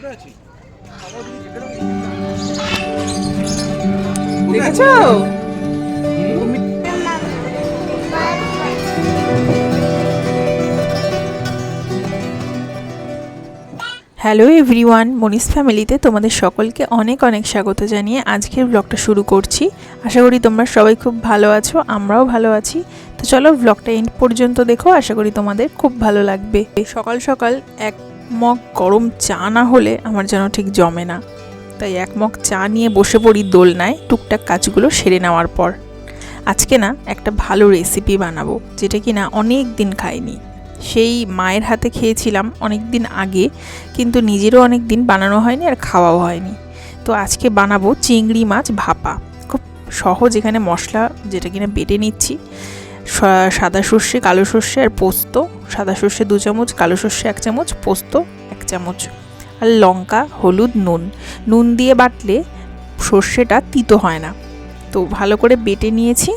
Hello everyone Moni's ফ্যামিলিতে তোমাদের সকলকে অনেক অনেক স্বাগত জানিয়ে আজকের ব্লগটা শুরু করছি। আশা করি তোমরা সবাই খুব ভালো আছো, আমরাও ভালো আছি। তো চলো ব্লগটা এন্ড পর্যন্ত দেখো, আশা করি তোমাদের খুব ভালো লাগবে। সকাল সকাল এক মগ গরম চা না হলে আমার যেন ঠিক জমে না। তাই এক মগ চা নিয়ে বসে পড়ি দোলনায় টুকটাক কাজগুলো সেরে নেওয়ার পর। আজকে না একটা ভালো রেসিপি বানাবো, যেটা কি না অনেক দিন খাইনি। সেই মায়ের হাতে খেয়েছিলাম অনেক দিন আগে, কিন্তু নিজেরও অনেক দিন বানানো হয়নি আর খাওয়াও হয়নি। তো আজকে বানাবো চিংড়ি মাছ ভাপা। খুব সহজ এখানে মশলা যেটা কিনা বেটে নিচ্ছি। সাদা সর্ষে, কালো সর্ষে আর পোস্ত। সাদা সর্ষে দু চামচ, কালো সর্ষে এক চামচ, পোস্ত এক চামচ। আর লঙ্কা, হলুদ, নুন। নুন দিয়ে বাটলে সর্ষেটা তিতো হয় না। তো ভালো করে বেটে নিয়েছি।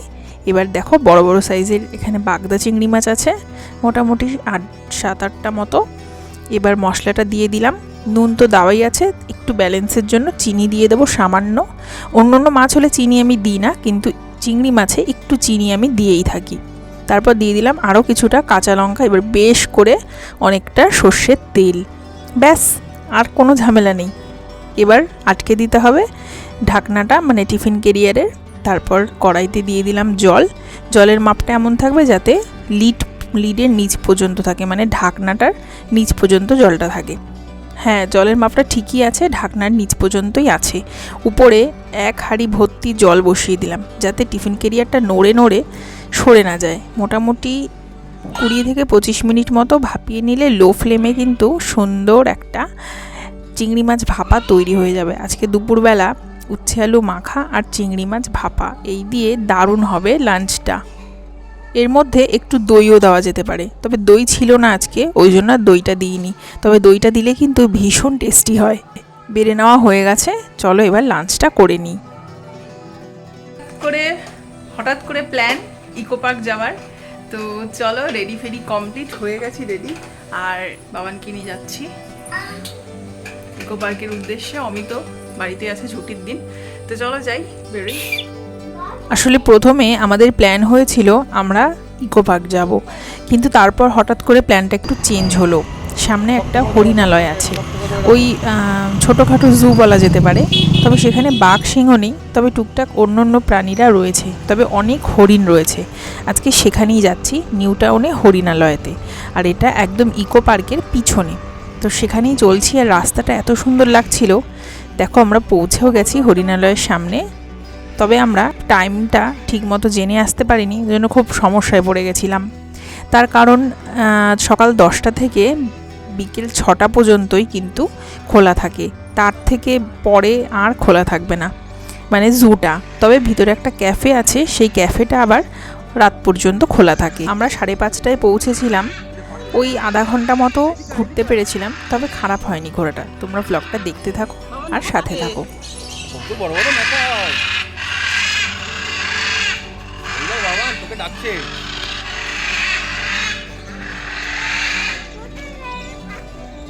এবার দেখো বড় বড় সাইজের এখানে বাগদা চিংড়ি মাছ আছে। মোটামুটি আট, সাত, আটটা মতো। এবার মশলাটা দিয়ে দিলাম। নুন তো দেওয়াই আছে। একটু ব্যালেন্সের জন্য চিনি দিয়ে দেবো সামান্য। অন্য অন্য মাছ হলে চিনি আমি দিই না, কিন্তু চিংড়ি মাছে একটু চিনি আমি দিয়েই থাকি। তারপর দিয়ে দিলাম আরও কিছুটা কাঁচা লঙ্কা, এবার বেশ করে অনেকটা সর্ষের তেল। ব্যাস, আর কোনো ঝামেলা নেই। এবার আটকে দিতে হবে ঢাকনাটা মানে টিফিন কেরিয়ারের। তারপর কড়াইতে দিয়ে দিলাম জল। জলের মাপটা এমন থাকবে যাতে লিড, লিডের নিচ পর্যন্ত থাকে মানে ঢাকনাটার নিচ পর্যন্ত জলটা থাকে। হ্যাঁ জলের মাপটা ঠিকই আছে, ঢাকনার নিচ পর্যন্তই আছে। উপরে এক হাঁড়ি ভর্তি জল বসিয়ে দিলাম, যাতে টিফিন কেরিয়ারটা নড়ে নড়ে সরে না যায়। মোটামুটি কুড়ি থেকে পঁচিশ মিনিট মতো ভাপিয়ে নিলে লো ফ্লেমে কিন্তু সুন্দর একটা চিংড়ি মাছ ভাপা তৈরি হয়ে যাবে। আজকে দুপুরবেলা উচ্ছে আলু মাখা আর চিংড়ি মাছ ভাপা, এই দিয়ে দারুণ হবে লাঞ্চটা। এর মধ্যে একটু দইও দেওয়া যেতে পারে। তবে দই ছিল না আজকে, ওই জন্য দইটা দিইনি। তবে দইটা দিলে কিন্তু ভীষণ টেস্টি হয়। বেড়ে নেওয়া হয়ে গেছে, চলো এবার লাঞ্চটা করে নিই। করে, হঠাৎ করে প্ল্যান ইকো পার্ক যাওয়ার। তো চলো রেডি ফেডি কমপ্লিট হয়ে গেছি রেডি আর বাবানকে নিয়ে যাচ্ছি। ইকো পার্কের উদ্দেশ্যে অমিত বাড়িতে আছে ছুটির দিন। তো চলো যাই, বেরোই। আসলে প্রথমে আমাদের প্ল্যান হয়েছিল আমরা ইকো পার্ক যাব। কিন্তু তারপর হঠাৎ করে প্ল্যানটা একটু চেঞ্জ হলো। সামনে একটা হরিণালয় আছে। ওই ছোটোখাটো জু বলা যেতে পারে। তবে সেখানে বাঘ সিংহ নেই। তবে টুকটাক অন্য অন্য প্রাণীরা রয়েছে। তবে অনেক হরিণ রয়েছে। আজকে সেখানেই যাচ্ছি নিউ টাউনে হরিণালয়তে। আর এটা একদম ইকো পার্কের পিছনে। তো সেখানেই চলছি। আর রাস্তাটা এত সুন্দর লাগছিল। দেখো আমরা পৌঁছেও গেছি হরিণালয়ের সামনে। তবে আমরা টাইমটা ঠিকমতো জেনে আসতে পারিনি জন্য খুব সমস্যায় পড়ে গেছিলাম। তার কারণ সকাল দশটা থেকে বিকেল ছটা পর্যন্তই কিন্তু খোলা থাকে। তার থেকে পরে আর খোলা থাকবে না। মানে জুটা তবে ভিতরে একটা ক্যাফে আছে, সেই ক্যাফেটা আবার রাত পর্যন্ত খোলা থাকে। আমরা সাড়ে পাঁচটায় পৌঁছেছিলাম। ওই আধা ঘণ্টা মতো ঘুরতে পেরেছিলাম, তবে খারাপ হয়নি ঘোরাটা। তোমরা ব্লগটা দেখতে থাকো আর সাথে থাকো। তোকে ডাকছে।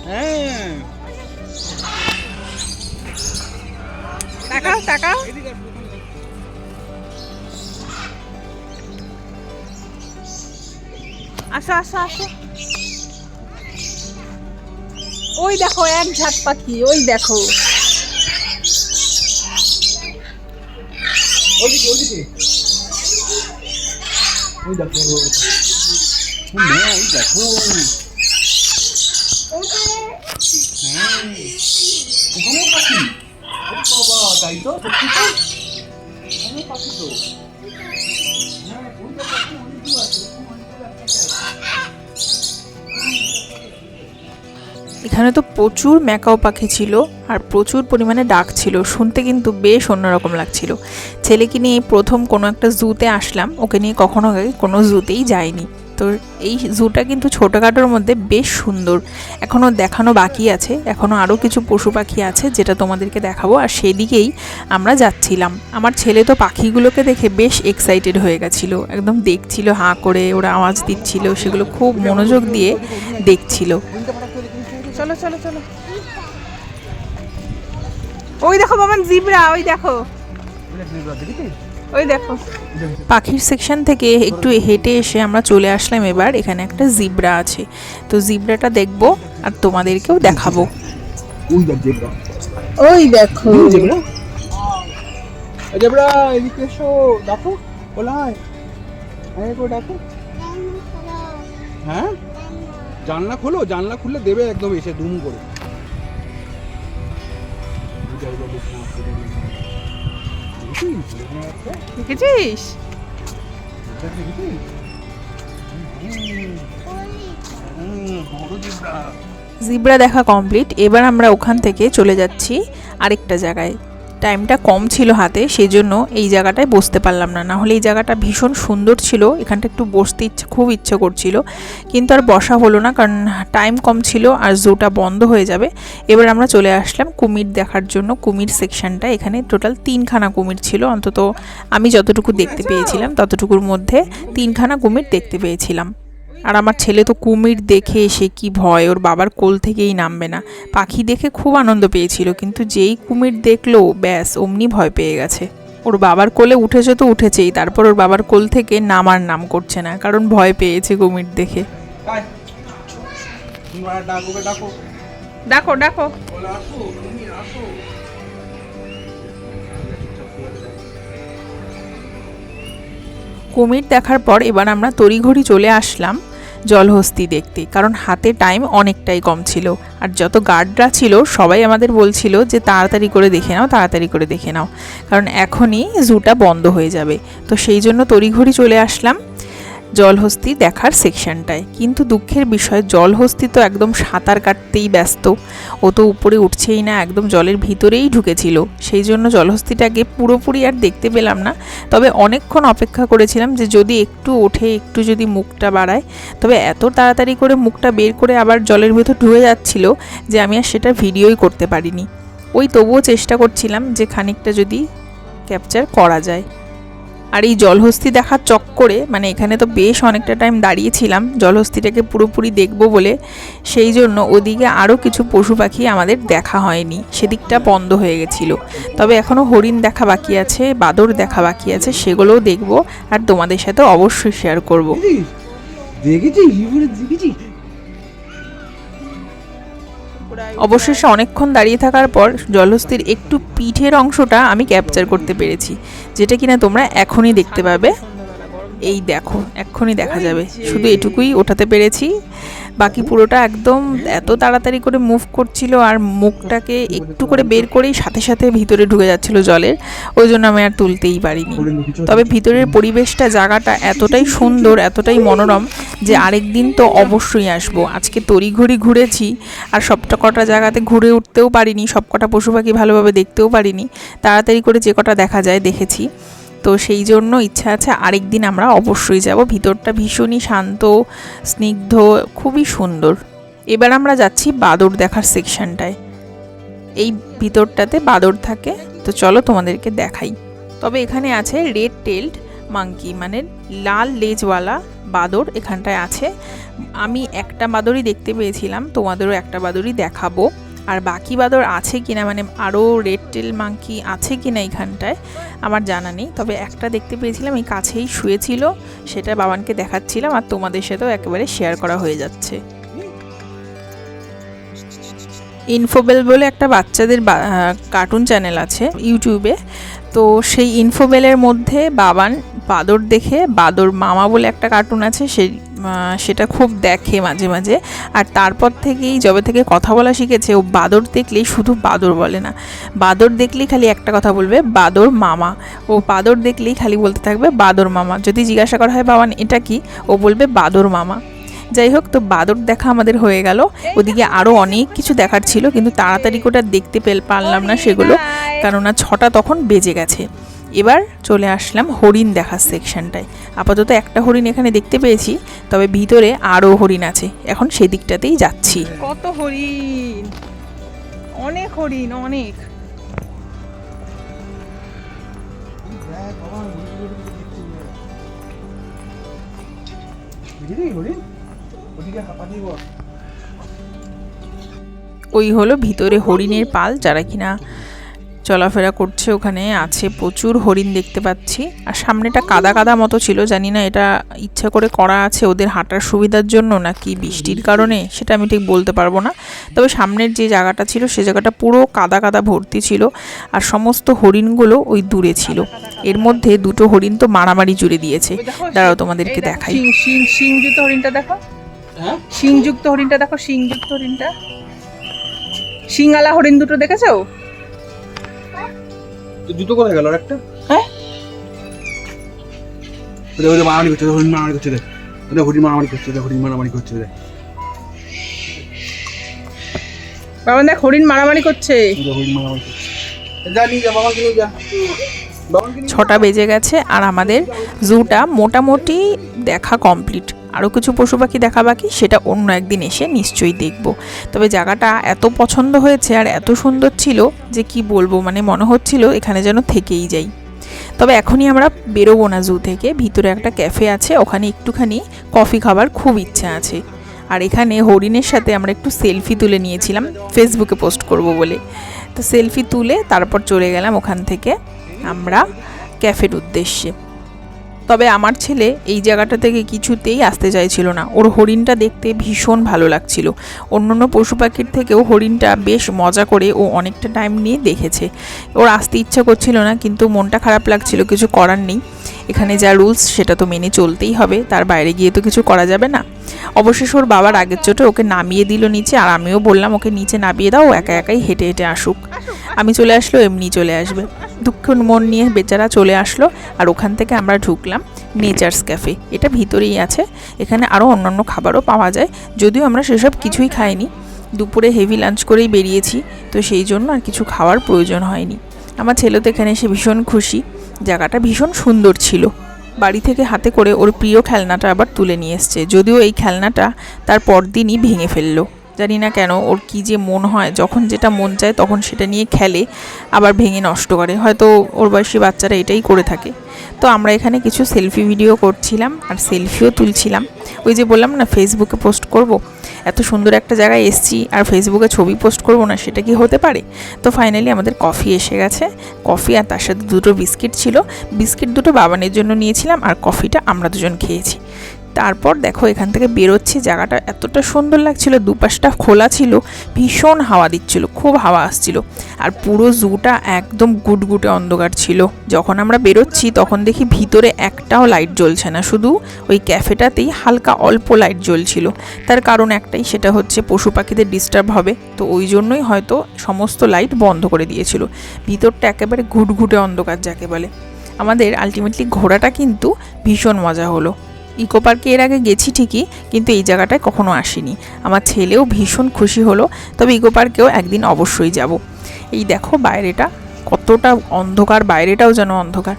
হ্যাঁ। আসো। ওই দেখো এক ঝাঁক পাখি ওই দেখো। ওই দেখো ও না ওই দেখো হ্যাঁ ওখানেও পাখি ও বাবা তাই তো সত্যি তো ওখানেও পাখি তো হ্যাঁ ওই দেখো ওখানে অনেকগুলো আছে ওখানে অনেকগুলো আছে। এখানে তো প্রচুর ম্যাকাও পাখি ছিল আর প্রচুর পরিমাণে ডাক ছিল। শুনতে কিন্তু বেশ অন্যরকম লাগছিল। ছেলেকে নিয়ে প্রথম কোনো একটা জুতে আসলাম। ওকে নিয়ে কখনো কোনো জুতেই যায়নি তো এই জুটা কিন্তু ছোটোখাটোর মধ্যে বেশ সুন্দর। এখনও দেখানো বাকি আছে। এখনও আরও কিছু পশু পাখি আছে যেটা তোমাদেরকে দেখাবো। আর সেদিকেই আমরা যাচ্ছিলাম। আমার ছেলে তো পাখিগুলোকে দেখে বেশ এক্সাইটেড হয়ে গেছিল। একদম দেখছিল, হাঁ করে ওরা আওয়াজ দিচ্ছিল। সেগুলো খুব মনোযোগ দিয়ে দেখছিল। চলো চলো চলো। ওই দেখো বাবান জিব্রা ওই দেখো। ওই দেখো। পাখির সেকশন থেকে একটু হেঁটে এসে আমরা চলে আসলাম এবার। এখানে একটা জিব্রা আছে। তো জিব্রাটা দেখব আর তোমাদেরকেও দেখাবো। ওই দেখ ওই দেখো। জিব্রা। জিব্রা এদিকে এসো। দেখো গো দেখো। হ্যাঁ? জানলা খোলো, জানলা খুললে দেবে একদম এসে দুম করে। দেখেছিস? জিব্রা দেখা কমপ্লিট। এবার আমরা ওখান থেকে চলে যাচ্ছি আরেকটা জায়গায়। টাইমটা কম ছিল হাতে সেই জন্য এই জায়গাটায় বসতে পারলাম না। না হলে এই জায়গাটা ভীষণ সুন্দর ছিল এখানটা একটু বসতে ইচ্ছে খুব ইচ্ছে করছিল। কিন্তু আর বসা হলো না কারণ টাইম কম ছিল আর জুটা বন্ধ হয়ে যাবে। এবার আমরা চলে আসলাম কুমির দেখার জন্য। কুমির সেকশনটা এখানে টোটাল তিনখানা কুমির ছিল। অন্তত আমি যতটুকু দেখতে পেয়েছিলাম ততটুকুর মধ্যে তিনখানা কুমির দেখতে পেয়েছিলাম। আর আমার ছেলে তো কুমির দেখে সে কি ভয়, ওর বাবার কোল থেকেই নামবে না। পাখি দেখে খুব আনন্দ পেয়েছিল, কিন্তু যেই কুমির দেখল, ব্যাস, অমনি ভয় পেয়ে গেছে। ওর বাবার কোলে উঠেছে তো উঠেছেই, তারপর ওর বাবার কোল থেকে নামার নাম করছে না, কারণ ভয় পেয়েছে কুমির দেখে। ডাকো ডাকো। কুমির দেখার পর এবার আমরা তড়িঘড়ি চলে আসলাম। জলহস্তি দেখতে, কারণ হাতে টাইম অনেকটাই কম ছিল। আর যত গার্ডরা ছিল, সবাই আমাদের বলছিল যে, তাড়াতাড়ি করে দেখে নাও, তাড়াতাড়ি করে দেখে নাও। কারণ এখনই জুটা বন্ধ হয়ে যাবে। তো সেই জন্য তড়িঘড়ি চলে আসলাম। জলহস্তি দেখার সেকশনটায়। কিন্তু দুঃখের বিষয়, জলহস্তি তো একদম সাঁতার কাটতেই ব্যস্ত। ও তো উপরে উঠছেই না, একদম জলের ভিতরেই ঢুকেছিল। সেই জন্য জলহস্তিটাকে পুরোপুরি আর দেখতে পেলাম না। তবে অনেকক্ষণ অপেক্ষা করেছিলাম যে যদি একটু ওঠে, একটু যদি মুখটা বাড়ায়। তবে এত তাড়াতাড়ি করে মুখটা বের করে আবার জলের ভেতর ঢুকে যাচ্ছিল যে আমি আর সেটা ভিডিওই করতে পারিনি। ওই তবুও চেষ্টা করছিলাম যে খানিকটা যদি ক্যাপচার করা যায়। আর এই জলহস্তি দেখার চক্করে মানে এখানে তো বেশ অনেকটা টাইম দাঁড়িয়েছিলাম, জলহস্তিটাকে পুরোপুরি দেখব বলে, সেই জন্য ওদিকে আরও কিছু পশু পাখি আমাদের দেখা হয়নি, সেদিকটা বন্ধ হয়ে গেছিল। তবে এখনও হরিণ দেখা বাকি আছে, বাদর দেখা বাকি আছে, সেগুলোও দেখব, আর তোমাদের সাথে অবশ্যই শেয়ার করব। ইউরে দেখেছিস? অবশেষে অনেকক্ষণ দাঁড়িয়ে থাকার পর জলহস্তির একটু পিঠের অংশটা আমি ক্যাপচার করতে পেরেছি, যেটা কিনা তোমরা এখনই দেখতে পাবে। এই দেখো এক্ষুনি দেখা যাবে। শুধু এটুকুই ওঠাতে পেরেছি। বাকি পুরোটা একদম এত তাড়াতাড়ি করে মুভ করছিল আর মুখটাকে একটু করে বের করেই সাথে সাথে ভিতরে ঢুকে যাচ্ছিল জলের। ওই জন্য আমি আর তুলতেই পারিনি। তবে ভিতরের পরিবেশটা জায়গাটা এতটাই সুন্দর এতটাই মনোরম যে আরেক দিন তো অবশ্যই আসব। আজকে তড়িঘড়ি ঘুরেছি আর সবটা কটা জায়গাতে ঘুরে উঠতেও পারিনি সব কটা পশু পাখি ভালোভাবে দেখতেও পারিনি। তাড়াতাড়ি করে যে কটা দেখা যায় দেখেছি। তো সেই জন্য ইচ্ছা আছে আরেক দিন আমরা অবশ্যই যাব। ভিতরটা ভীষণই শান্ত, স্নিগ্ধ, খুবই সুন্দর। এবার আমরা যাচ্ছি বাদর দেখার সেকশনটায় এই ভিতরটাতে বাদর থাকে। তো চলো তোমাদেরকে দেখাই। তবে এখানে আছে রেড টেল্ড মাঙ্কি মানে লাল লেজওয়ালা বাদর এখানটায় আছে। আমি একটা বাদরই দেখতে পেয়েছিলাম, তোমাদেরও একটা বাদরই দেখাবো। আর বাকি বাদর আছে কিনা মানে আরও রেড টেল মাঙ্কি আছে কিনা এখানটায় আমার জানা নেই। তবে একটা দেখতে পেয়েছিলাম, এই কাছেই শুয়েছিল, সেটা বাবানকে দেখাচ্ছিলাম আর তোমাদের সাথেও একেবারে শেয়ার করা হয়ে যাচ্ছে। ইনফোবেল বলে একটা বাচ্চাদের কার্টুন চ্যানেল আছে ইউটিউবে তো সেই ইনফোবেলের মধ্যে বাবান বাদর দেখে, বাদর মামা বলে একটা কার্টুন আছে, সেই সেটা খুব দেখে মাঝে মাঝে। আর তারপর থেকেই যবে থেকে কথা বলা শিখেছে, ও বাদর দেখলেই শুধু বাদর বলে না। বাদর দেখলেই খালি একটা কথা বলবে, বাদর মামা। ও বাদর দেখলেই খালি বলতে থাকবে, বাদর মামা। যদি জিজ্ঞাসা করা হয়, বাবান, এটা কি? ও বলবে, বাদর মামা। যাই হোক, তো বাদর দেখা আমাদের হয়ে গেল। ওদিকে আরও অনেক কিছু দেখার ছিল, কিন্তু তাড়াতাড়ি করে দেখতে পেল পারলাম না সেগুলো কেননা ছটা তখন বেজে গেছে। এবার চলে আসলাম হরিণ দেখার সেকশনটায় আপাতত একটা হরিণ এখানে দেখতে পেয়েছি তবে ভিতরে আরও হরিণ আছে। এখন সেদিকটাতেই যাচ্ছি। কত হরিণ? অনেক হরিণ অনেক। ওই হলো ভিতরে হরিণের পাল যারা কিনা চলাফেরা করছে ওখানে আছে প্রচুর হরিণ দেখতে পাচ্ছি। আর সামনেটা কাদা কাদা মতো ছিল জানি না এটা ইচ্ছা করে করা আছে ওদের হাঁটার সুবিধার জন্য নাকি বৃষ্টির কারণে সেটা আমি ঠিক বলতে পারব না। তবে সামনের যে জায়গাটা ছিল সে জায়গাটা পুরো কাদা কাদা ভর্তি ছিল আর সমস্ত হরিণগুলো ওই দূরে ছিল। এর মধ্যে দুটো হরিণ তো মারামারি জুড়ে দিয়েছে। দাঁড়াও তোমাদেরকে দেখাই। শিং শিং শিংযুক্ত হরিণটা দেখো। হ্যাঁ? শিংযুক্ত হরিণটা দেখো শিংযুক্ত হরিণটা। শিঙালা হরিণ দুটো দেখেছ? জুতো কোথায় গেল আর একটা? হ্যাঁ? ওদের ওদের মারামারি করছে হরিণ মারামারি করছে ওদের হরিণ মারামারি করছে ওদের হরিণ মারামারি করছে দেখ বাবা দেখ হরিণ মারামারি করছে। হরিণ মারামারি করছে। যা নিয়ে যা বাবাকে নিয়ে যা। ছটা বেজে গেছে আর আমাদের জুটা মোটামুটি দেখা কমপ্লিট আরও কিছু পশু পাখি দেখা বাকি, সেটা অন্য একদিন এসে নিশ্চয়ই দেখব। তবে জায়গাটা এত পছন্দ হয়েছে আর এত সুন্দর ছিল যে কি বলব মানে মনে হচ্ছিল এখানে যেন থেকেই যাই। তবে এখনই আমরা বেরোবো না জু থেকে, ভিতরে একটা ক্যাফে আছে, ওখানে একটুখানি কফি খাবার খুব ইচ্ছা আছে। আর এখানে হরিণের সাথে আমরা একটু সেলফি তুলে নিয়েছিলাম, ফেসবুকে পোস্ট করব বলে। তো সেলফি তুলে তারপর চলে গেলাম ওখান থেকে আমরা ক্যাফের উদ্দেশ্যে। তবে আমার ছেলে এই জায়গাটা থেকে কিছুতেই আসতে চাইছিল না। ওর হরিণটা দেখতে ভীষণ ভালো লাগছিল। অন্যান্য পশু পাখির থেকেও হরিণটা বেশ মজা করে ও অনেকটা টাইম নিয়ে দেখেছে। ওর আসতে ইচ্ছা করছিল না, কিন্তু মনটা খারাপ লাগছিল, কিছু করার নেই। এখানে যা রুলস সেটা তো মেনে চলতেই হবে। তার বাইরে গিয়ে তো কিছু করা যাবে না। অবশেষ ওর বাবার আগের চোটে ওকে নামিয়ে দিল নিচে, আর আমিও বললাম, ওকে নিচে নামিয়ে দাও একা একাই হেঁটে হেঁটে আসুক। আমি চলে আসলো, এমনি চলে আসবে। দুঃখ মন নিয়ে বেচারা চলে আসলো আর ওখান থেকে আমরা ঢুকলাম নেচার্স ক্যাফে এটা ভিতরেই আছে। এখানে আরও অন্যান্য খাবারও পাওয়া যায়। যদিও আমরা সেসব কিছুই খাইনি। দুপুরে হেভি লাঞ্চ করেই বেরিয়েছি, তো সেই জন্য আর কিছু খাওয়ার প্রয়োজন হয়নি। আমার ছেলে তো এখানে এসে ভীষণ খুশি। জায়গাটা ভীষণ সুন্দর ছিল। বাড়ি থেকে হাতে করে ওর প্রিয় খেলনাটা আবার তুলে নিয়ে এসছে। যদিও এই খেলনাটা তার পরদিনই ভেঙে ফেলল। জানি না কেন, ওর কি যে মন হয়, যখন যেটা মন চায় তখন সেটা নিয়ে খেলে, আবার ভেঙে নষ্ট করে। হয়তো ওর বয়সী বাচ্চারা এটাই করে থাকে। তো আমরা এখানে কিছু সেলফি ভিডিও করছিলাম আর সেলফিও তুলছিলাম। ওই যে বললাম না ফেসবুকে পোস্ট করব। এত সুন্দর একটা জায়গায় এসছি আর ফেসবুকে ছবি পোস্ট করব না, সেটা কি হতে পারে? তো ফাইনালি আমাদের কফি এসে গেছে। কফি আর তার সাথে দুটো বিস্কিট ছিল। বিস্কিট দুটো বাবানের জন্য নিয়েছিলাম আর কফিটা আমরা দুজন খেয়েছি। তারপর দেখো এখান থেকে বেরোচ্ছি। জায়গাটা এতটা সুন্দর লাগছিল, দুপাশটা খোলা ছিল, ভীষণ হাওয়া দিচ্ছিল, খুব হাওয়া আসছিল। আর পুরো জুটা একদম গুটগুটে অন্ধকার ছিল। যখন আমরা বেরোচ্ছি তখন দেখি ভিতরে একটাও লাইট জ্বলছে না, শুধু ওই ক্যাফেটাতেই হালকা অল্প লাইট জ্বলছিল। তার কারণ একটাই, সেটা হচ্ছে পশু পাখিদের ডিস্টার্ব হবে। তো ওই জন্যই হয়তো সমস্ত লাইট বন্ধ করে দিয়েছিল। ভিতরটা একেবারে ঘুটঘুটে অন্ধকার যাকে বলে। আমাদের আলটিমেটলি ঘোরাটা কিন্তু ভীষণ মজা হলো। ইকো পার্কে এর আগে গেছি ঠিকই, কিন্তু এই জায়গাটায় কখনো আসিনি। আমার ছেলেও ভীষণ খুশি হলো, তবে ইকো পার্কেও একদিন অবশ্যই যাব। এই দেখো বাইরেটা, কতটা অন্ধকার, বাইরেটাও যেন অন্ধকার।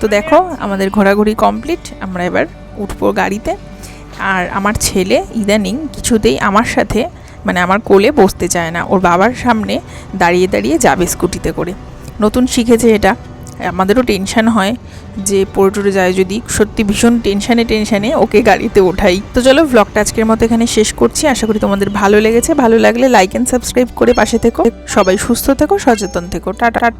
তো দেখো, আমাদের ঘোরাঘুরি কমপ্লিট আমরা এবার উঠবো গাড়িতে। আর আমার ছেলে ইদানিং কিছুতেই আমার সাথে মানে আমার কোলে বসতে চায় না। ওর বাবার সামনে দাঁড়িয়ে দাঁড়িয়ে যাবে স্কুটিতে করে। নতুন শিখেছে এটা। আমাদেরও টেনশান হয় যে পড়ে টরে যায় যদি। সত্যি ভীষণ টেনশানে টেনশানে ওকে গাড়িতে ওঠাই। তো চলো ব্লগটা আজকের মতো এখানে শেষ করছি। আশা করি তোমাদের ভালো লেগেছে। ভালো লাগলে লাইক অ্যান্ড সাবস্ক্রাইব করে পাশে থেকো। সবাই সুস্থ থেকো, সচেতন থেকো। টাটা।